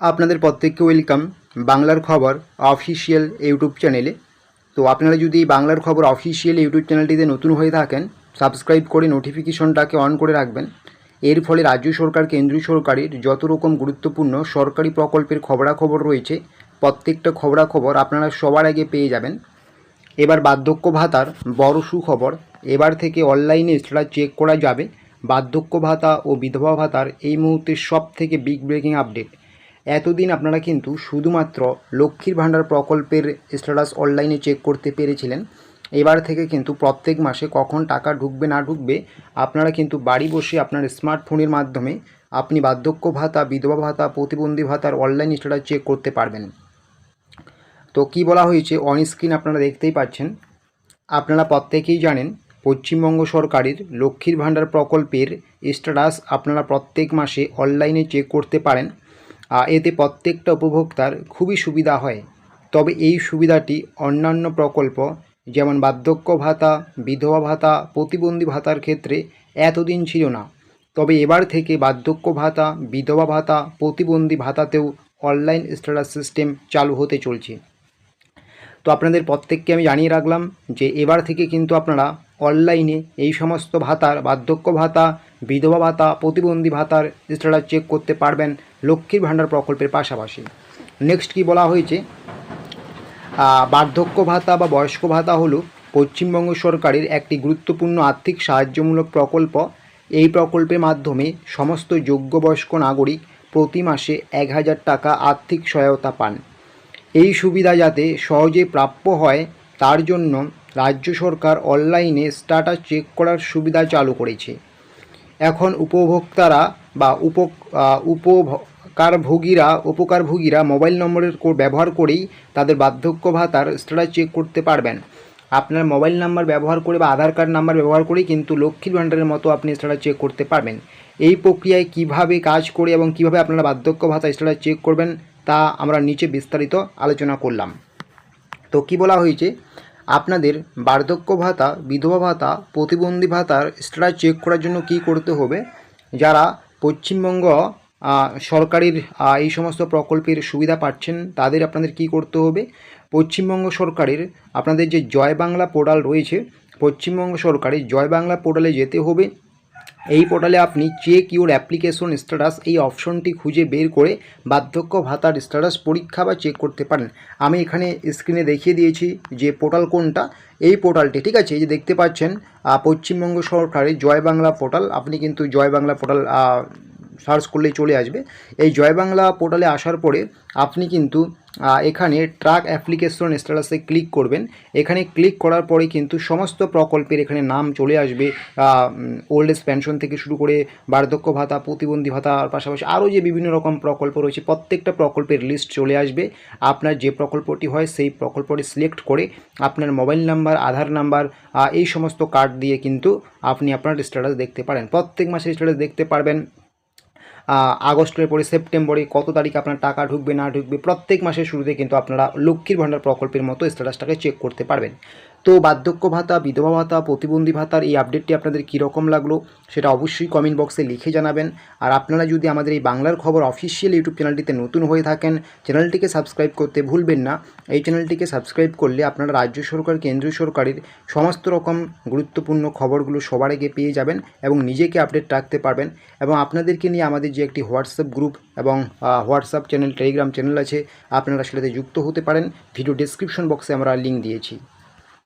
আপনাদের প্রত্যেককে ওয়েলকাম বাংলার খবর অফিসিয়াল ইউটিউব চ্যানেলে তো আপনারা যদি বাংলার খবর অফিসিয়াল ইউটিউব চ্যানেলটিতে নতুন হয়ে থাকেন সাবস্ক্রাইব করে নোটিফিকেশনটাকে অন করে রাখবেন। এর ফলে রাজ্য সরকার, কেন্দ্রীয় সরকারের যত রকম গুরুত্বপূর্ণ সরকারি প্রকল্পের খবরাখবর রয়েছে, প্রত্যেকটা খবরাখবর আপনারা সবার আগে পেয়ে যাবেন। এবার বার্ধক্য ভাতার বড় সুখবর, এবার থেকে অনলাইনে সেটা চেক করা যাবে। বার্ধক্য ভাতা ও বিধবা ভাতার এই মুহূর্তে সব থেকে বিগ ব্রেকিং আপডেট এতদিন আপনারা কিন্তু শুধুমাত্র লক্ষ্মীর ভাণ্ডার প্রকল্পের স্ট্যাটাস অনলাইনে চেক করতে পেরেছিলেন। এবার থেকে কিন্তু প্রত্যেক মাসে কখন টাকা ঢুকবে, না ঢুকবে, আপনারা কিন্তু বাড়ি বসে আপনার স্মার্টফোনের মাধ্যমে আপনি বার্ধক্য ভাতা, বিধবা ভাতা, প্রতিবন্ধী ভাতার অনলাইন স্ট্যাটাস চেক করতে পারবেন। তো কি বলা হয়েছে? অন স্ক্রিন আপনারা দেখতেই পাচ্ছেন। আপনারা প্রত্যেকেই জানেন, পশ্চিমবঙ্গ সরকারের লক্ষ্মীর ভাণ্ডার প্রকল্পের স্ট্যাটাস আপনারা প্রত্যেক মাসে অনলাইনে চেক করতে পারেন। এতে প্রত্যেকটা উপভোক্তার খুবই সুবিধা হয়। তবে এই সুবিধাটি অন্যান্য প্রকল্প, যেমন বার্ধক্য ভাতা, বিধবা ভাতা, প্রতিবন্ধী ভাতার ক্ষেত্রে এতদিন ছিল না। তবে এবার থেকে বার্ধক্য ভাতা, বিধবা ভাতা, প্রতিবন্ধী ভাতাতেও অনলাইন স্ট্যাটাস সিস্টেম চালু হতে চলছে। তো আপনাদের প্রত্যেককে আমি জানিয়ে রাখলাম যে এবার থেকে কিন্তু আপনারা অনলাইনে এই সমস্ত ভাতার, বার্ধক্য ভাতা, বিধবা ভাতা, প্রতিবন্ধী ভাতার স্ট্যাটাস চেক করতে পারবেন লক্ষ্মীর ভাণ্ডার প্রকল্পের পাশাপাশি। নেক্সট কি বলা হয়েছে? বার্ধক্য ভাতা বা বয়স্ক ভাতা হলো পশ্চিমবঙ্গ সরকারের একটি গুরুত্বপূর্ণ আর্থিক সাহায্যমূলক প্রকল্প। এই প্রকল্পের মাধ্যমে সমস্ত যোগ্য বয়স্ক নাগরিক প্রতি মাসে এক হাজার টাকা আর্থিক সহায়তা পান। এই সুবিধা যাতে সহজে প্রাপ্য হয়, তার জন্য রাজ্য সরকার অনলাইনে স্ট্যাটাস চেক করার সুবিধা চালু করেছে। এখন উপভোক্তারা বা উপ উপকারভোগীরা উপকারভোগীরা মোবাইল নম্বরের ব্যবহার করেই তাদের বার্ধক্য ভাতার স্ট্যাটাস চেক করতে পারবেন। আপনার মোবাইল নাম্বার ব্যবহার করে বা আধার কার্ড নাম্বার ব্যবহার করেই কিন্তু লক্ষ্মীর ভাণ্ডারের মতো আপনি স্ট্যাটাস চেক করতে পারবেন। এই প্রক্রিয়ায় কীভাবে কাজ করে এবং কীভাবে আপনারা বার্ধক্য ভাতা স্ট্যাটাস চেক করবেন তা আমরা নিচে বিস্তারিত আলোচনা করলাম। তো কি বলা হয়েছে? আপনাদের বার্ধক্য ভাতা, বিধবা ভাতা, প্রতিবন্ধী ভাতার স্ট্যাটাস চেক করার জন্য কি করতে হবে? যারা পশ্চিমবঙ্গ সরকারের এই সমস্ত প্রকল্পের সুবিধা পাচ্ছেন, তাদের আপনাদের কি করতে হবে? পশ্চিমবঙ্গ সরকারের আপনাদের যে জয় বাংলা পোর্টাল রয়েছে, পশ্চিমবঙ্গ সরকারের জয় বাংলা পোর্টালে যেতে হবে। এই পোর্টালে আপনি চেক ইউর অ্যাপ্লিকেশন স্ট্যাটাস এই অপশনটি খুঁজে বের করে বার্ধক্য ভাতার স্ট্যাটাস পরীক্ষা বা চেক করতে পারেন। আমি এখানে স্ক্রিনে দেখিয়ে দিয়েছি যে পোর্টাল কোনটা। এই পোর্টালটি, ঠিক আছে? এই যে দেখতে পাচ্ছেন পশ্চিমবঙ্গ সরকারের জয় বাংলা পোর্টাল। আপনি কিন্তু জয় বাংলা পোর্টাল সার্চ করলেই চলে আসবে। এই জয় বাংলা পোর্টালে আসার পরে আপনি কিন্তু এখানে ট্রাক অ্যাপ্লিকেশন স্ট্যাটাসে ক্লিক করবেন। এখানে ক্লিক করার পরে কিন্তু সমস্ত প্রকল্পের এখানে নাম চলে আসবে। ওল্ড এজ পেনশন থেকে শুরু করে বার্ধক্য ভাতা, প্রতিবন্ধী ভাতার পাশাপাশি আরও যে বিভিন্ন রকম প্রকল্প রয়েছে, প্রত্যেকটা প্রকল্পের লিস্ট চলে আসবে। আপনার যে প্রকল্পটি হয়, সেই প্রকল্পটি সিলেক্ট করে আপনার মোবাইল নাম্বার আধার নাম্বার এই সমস্ত কার্ড দিয়ে কিন্তু আপনি আপনার স্ট্যাটাস দেখতে পারেন। প্রত্যেক মাসের স্ট্যাটাস দেখতে পারবেন। আগস্টের পরে সেপ্টেম্বরে কত তারিখ আপনার টাকা ঢুকবে, না ঢুকবে, প্রত্যেক মাসের শুরুতে কিন্তু আপনারা লক্ষ্মীর ভাণ্ডার প্রকল্পের মতো স্ট্যাটাসটাকে চেক করতে পারবেন। তো বার্ধক্য ভাতা, বিধবা ভাতা, প্রতিবন্ধী ভাতার এই আপডেটটি আপনাদের কীরকম লাগল সেটা অবশ্যই কমেন্ট বক্সে লিখে জানাবেন। আর আপনারা যদি আমাদের এই বাংলার খবর অফিসিয়াল ইউটিউব চ্যানেলটিতে নতুন হয়ে থাকেন, চ্যানেলটিকে সাবস্ক্রাইব করতে ভুলবেন না। এই চ্যানেলটিকে সাবস্ক্রাইব করলে আপনারা রাজ্য সরকার, কেন্দ্রীয় সরকারের সমস্ত রকম গুরুত্বপূর্ণ খবরগুলো সবার আগে পেয়ে যাবেন এবং নিজেকে আপডেট রাখতে পারবেন এবং আপনাদেরকে নিয়ে আমাদের যে একটি হোয়াটসঅ্যাপ গ্রুপ এবং হোয়াটসঅ্যাপ চ্যানেল টেলিগ্রাম চ্যানেল আছে, আপনারা সেটাতে যুক্ত হতে পারেন। ভিডিও ডেসক্রিপশন বক্সে আমরা লিঙ্ক দিয়েছি।